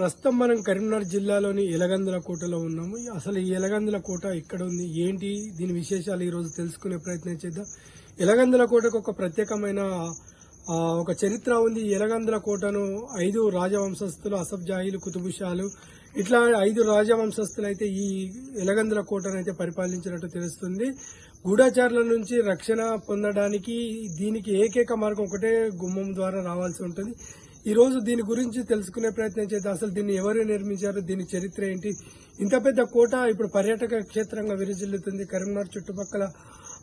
ప్రస్తుతం మనం కరీంనగర్ జిల్లాలోని ఎలగందుల కోటలో ఉన్నాము. అసలు ఈ ఎలగందుల కోట ఇక్కడ ఉంది? ఏంటి? దీని విశేషాలు ఈరోజు తెలుసుకునే ప్రయత్నం చేద్దాం. ఎలగందుల కోటకు ఒక ప్రత్యేకమైన ఒక చరిత్ర ఉంది. ఎలగందుల కోటను ఐదు రాజవంశస్థులు అసబ్జాయిలు జాహీలు కుతుబుషాలు ఇట్లా ఐదు రాజవంశస్థులు అయితే ఈ ఎలగందుల కోటను అయితే పరిపాలించినట్టు తెలుస్తుంది. గూఢచారుల నుంచి రక్షణ పొందడానికి దీనికి ఏకైక మార్గం ఒకటే గుమ్మం ద్వారా రావాల్సి ఉంటుంది. ఈ రోజు దీని గురించి తెలుసుకునే ప్రయత్నం చేద్దాం. అసలు దీన్ని ఎవరు నిర్మించారు? దీని చరిత్ర ఏంటి? ఇంత పెద్ద కోట ఇప్పుడు పర్యాటక క్షేత్రంగా విరజిల్లుతుంది. కరీంనగర్ చుట్టుపక్కల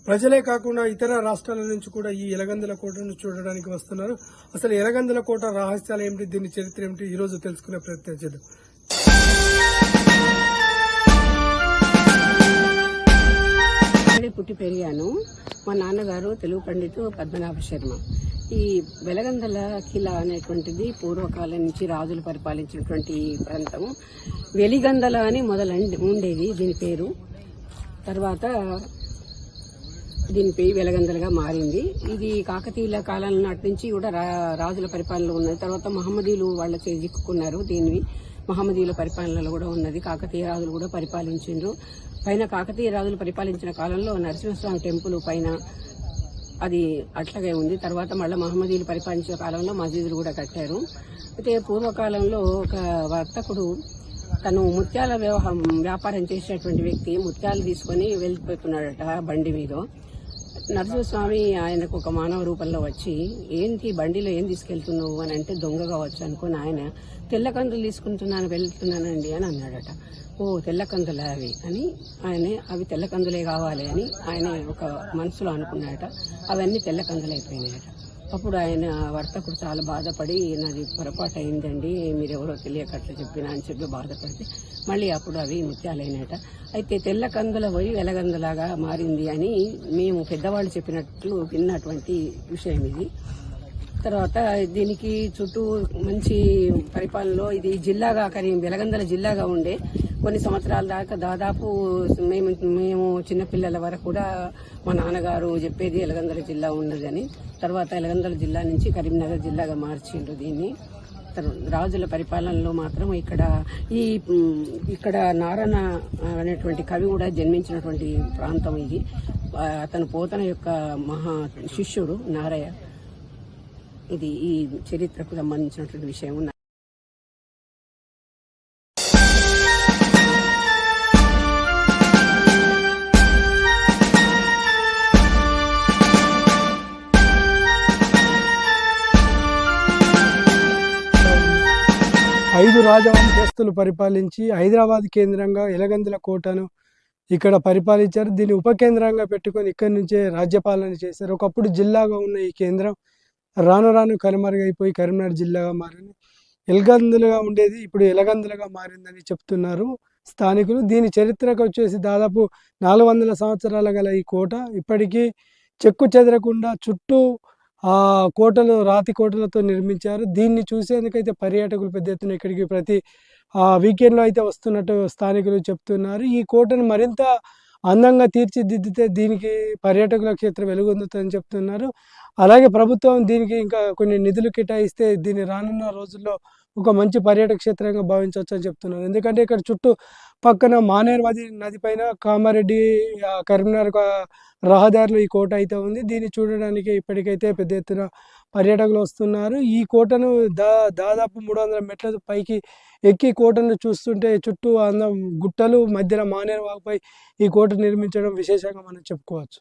ప్రజలే కాకుండా ఇతర రాష్ట్రాల నుంచి కూడా ఈ ఎలగందుల కోటను చూడడానికి వస్తున్నారు. అసలు ఎలగందుల కోట రహస్యాలు ఏమిటి? దీని చరిత్ర ఏమిటి? ఈ రోజు తెలుసుకునే ప్రయత్నం చేద్దాం. పుట్టి పెరిగాను. మా నాన్నగారు తెలుగు పండితు పద్మనాభ శర్మ. ఈ వెలగందల కిలా అనేటువంటిది పూర్వకాలం నుంచి రాజులు పరిపాలించినటువంటి ప్రాంతం. వెలిగందల అని మొదల ఉండేది దీని పేరు. తర్వాత దీని పేరు వెలగందలుగా మారింది. ఇది కాకతీయుల కాలం నాటి నుంచి కూడా రా- రాజుల పరిపాలనలో ఉన్నది. తర్వాత మహమ్మదీలు వాళ్ళ చేజిక్కున్నారు దీనివి దీన్ని. మహమ్మదీయుల పరిపాలనలో కూడా ఉన్నది. కాకతీయ రాజులు కూడా పరిపాలించిండ్రు. పైన కాకతీయ రాజులు పరిపాలించిన కాలంలో నరసింహస్వామి టెంపుల్ పైన అది అట్లాగే ఉంది. తర్వాత మళ్ళీ మహమ్మదీయులు పరిపాలించిన కాలంలో మసీదులు కూడా కట్టారు. అయితే పూర్వకాలంలో ఒక వర్తకుడు తను ముత్యాల వ్యవహారం వ్యాపారం చేసేటువంటి వ్యక్తి ముత్యాలు తీసుకొని వెళ్ళిపోతున్నాడట బండి మీద. నరసింహస్వామి ఆయనకు ఒక మానవ రూపంలో వచ్చి ఏంటి బండిలో ఏం తీసుకెళ్తున్నావు? అని అంటే దొంగగా వచ్చు అనుకుని ఆయన తెల్ల కందులు తీసుకుంటున్నాను వెళ్తున్నానండి అని అన్నాడట. ఓ తెల్ల కందులే అవి? అని ఆయన అవి తెల్ల కందులే కావాలి అని ఆయన ఒక మనసులో అనుకున్నాడట. అవన్నీ తెల్ల కందులు అయిపోయినాయట అప్పుడు ఆయన వర్తకుడు చాలా బాధపడి నాది పొరపాటు అయిందండి మీరెవరో తెలియక అట్లా చెప్పినా అని చెప్పి బాధపడితే మళ్ళీ అప్పుడు అవి ముత్యాలైనట అయితే తెల్ల కందుల పోయి వెలగందులాగా మారింది అని మేము పెద్దవాళ్ళు చెప్పినట్లు విన్నటువంటి విషయం ఇది. తర్వాత దీనికి చుట్టూ మంచి పరిపాలనలో ఇది జిల్లాగా కరీం వెలగందల జిల్లాగా ఉండే కొన్ని సంవత్సరాల దాకా దాదాపు మేము మేము చిన్నపిల్లల వరకు కూడా మా నాన్నగారు చెప్పేది ఎలగందల జిల్లా ఉన్నదని. తర్వాత ఎలగందల జిల్లా నుంచి కరీంనగర్ జిల్లాగా మార్చిండ్రు దీన్ని. రాజుల పరిపాలనలో మాత్రం ఇక్కడ ఈ ఇక్కడ నారాయణ అనేటువంటి కవి కూడా జన్మించినటువంటి ప్రాంతం ఇది. అతను పోతన యొక్క మహా శిష్యుడు నారయ్య ఇది ఈ చరిత్రకు సంబంధించినటువంటి విషయం. ఐదు రాజవంశస్థులు పరిపాలించి హైదరాబాద్ కేంద్రంగా ఎలగందుల కోటను ఇక్కడ పరిపాలించారు. దీన్ని ఉప కేంద్రంగా పెట్టుకొని ఇక్కడి నుంచే రాజ్యపాలన చేశారు. ఒకప్పుడు జిల్లాగా ఉన్న ఈ కేంద్రం రాను రాను కనుమరుగైపోయి కరీంనగర్ జిల్లాగా మారింది. ఎలగందులుగా ఉండేది ఇప్పుడు ఎలగందులుగా మారిందని చెప్తున్నారు స్థానికులు. దీని చరిత్రకు వచ్చేసి దాదాపు నాలుగు వందల సంవత్సరాల గల ఈ కోట ఇప్పటికీ చెక్కు చెదరకుండా చుట్టూ ఆ కోటలు రాతి కోటలతో నిర్మించారు. దీన్ని చూసేందుకైతే పర్యాటకులు పెద్ద ఎత్తున ఇక్కడికి ప్రతి ఆ వీకెండ్లో అయితే వస్తున్నట్టు స్థానికులు చెప్తున్నారు. ఈ కోటను మరింత అందంగా తీర్చిదిద్దితే దీనికి పర్యాటకుల క్షేత్రం వెలుగొందుతుందని చెప్తున్నారు. అలాగే ప్రభుత్వం దీనికి ఇంకా కొన్ని నిధులు కేటాయిస్తే దీన్ని రానున్న రోజుల్లో ఒక మంచి పర్యాటక క్షేత్రంగా భావించవచ్చు అని చెప్తున్నారు. ఎందుకంటే ఇక్కడ చుట్టూ పక్కన మానేరు నది నది పైన కామారెడ్డి కరీంనగర్ రహదారిలో ఈ కోట అయితే ఉంది. దీన్ని చూడడానికి ఇప్పటికైతే పెద్ద ఎత్తున పర్యాటకులు వస్తున్నారు. ఈ కోటను దా దాదాపు మూడు వందల మెట్ల పైకి ఎక్కి కోటను చూస్తుంటే చుట్టూ అందం గుట్టలు మధ్యన మానేరు వాగుపై ఈ కోట నిర్మించడం విశేషంగా మనం చెప్పుకోవచ్చు.